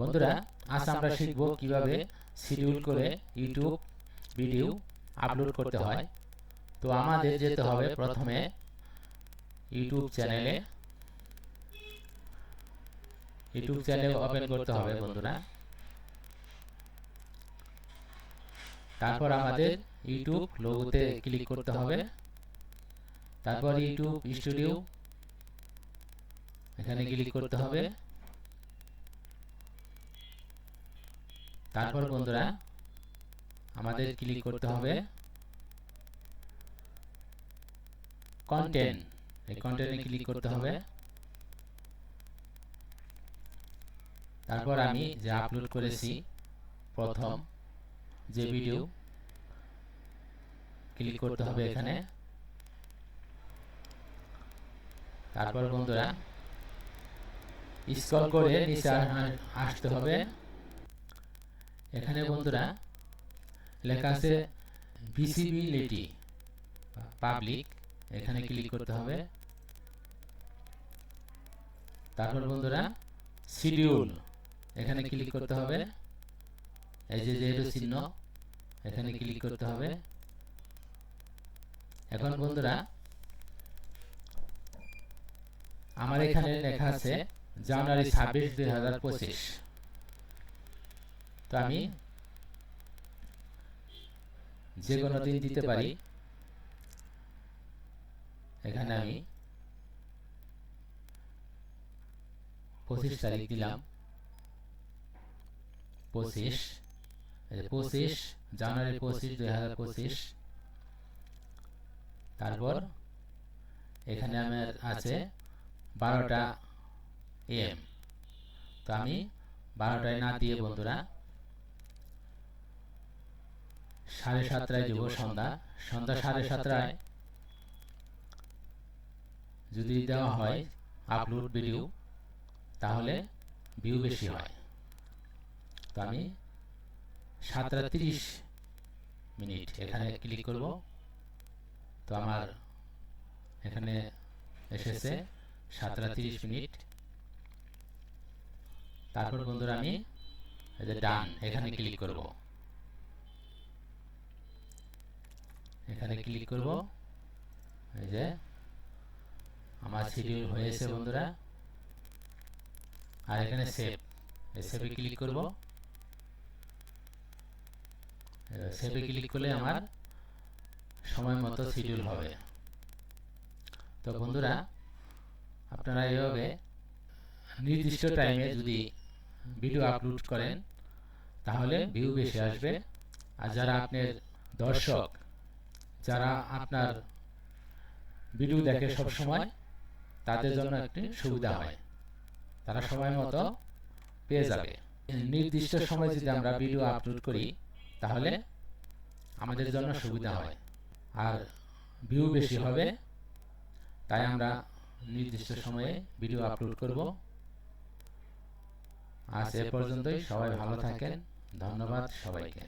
বন্ধুরা আজ আমরা শিখব কীভাবে শিডিউল করে ইউটিউব ভিডিও আপলোড করতে হয়। তো আমাদের যেতে হবে প্রথমে ইউটিউব চ্যানেলে ইউটিউব চ্যানেল ওপেন করতে হবে বন্ধুরা। তারপর আমাদের ইউটিউব লোগোতে ক্লিক করতে হবে। তারপর ইউটিউব স্টুডিও এখানে ক্লিক করতে হবে। তারপর বন্ধুরা আমাদের ক্লিক করতে হবে কন্টেন্ট এই কন্টেন্টে ক্লিক করতে হবে। তারপর আমি যে আপলোড করেছি প্রথম যে ভিডিও ক্লিক করতে হবে এখানে। তারপর বন্ধুরা স্ক্রল করে নিচে আসতে হবে। এখানে বন্ধুরা লেখা আছে ভিসিবিলিটি পাবলিক এখানে ক্লিক করতে হবে। তারপর বন্ধুরা শিডিউল এখানে ক্লিক করতে হবে। এই যে যেহেতু চিহ্ন এখানে ক্লিক করতে হবে। এখন বন্ধুরা আমার এখানে লেখা আছে জানুয়ারি ছাব্বিশ দুই হাজার পঁচিশ। তো আমি যে কোনো দিন দিতে পারি। এখানে আমি পঁচিশ তারিখ দিলাম। পঁচিশ পঁচিশ জানুয়ারি পঁচিশ দুই হাজার পঁচিশ। তারপর এখানে আমার আছে বারোটা এম। তো আমি বারোটায় না দিয়ে বন্ধুরা সাড়ে সাতটায় দেব সন্ধ্যা সন্ধ্যা সাড়ে সাতটায়। যদি দেওয়া হয় আপলোড ভিডিও তাহলে ভিউ বেশি হয়। তো আমি সাতটা তিরিশ মিনিট এখানে ক্লিক করব। তো আমার এখানে এসেছে সাতটা তিরিশ মিনিট তারপর বন্ধুরা আমি এই যে ডান এখানে ক্লিক করব। এখানে ক্লিক করব। এই যে, আমার শিডিউল হয়েছে বন্ধুরা। আর এখানে সেভ এই সেভে ক্লিক করব। সেভে ক্লিক করলে আমার সময় মতো শিডিউল হবে। তো বন্ধুরা, আপনারা এইভাবে নির্দিষ্ট টাইমে যদি ভিডিও আপলোড করেন, তাহলে ভিউ বেশি আসবে। আর যারা আপনার দর্শক যারা আপনার ভিডিও দেখে সব সময় তাদের জন্য একটি সুবিধা হয়। তারা সময় মতো পেয়ে যাবে। নির্দিষ্ট সময় যদি আমরা ভিডিও আপলোড করি তাহলে আমাদের জন্য সুবিধা হয়। আর ভিউ বেশি হবে তাই আমরা নির্দিষ্ট সময়ে ভিডিও আপলোড করব। আজ এ পর্যন্তই সবাই ভালো থাকেন। ধন্যবাদ সবাইকে।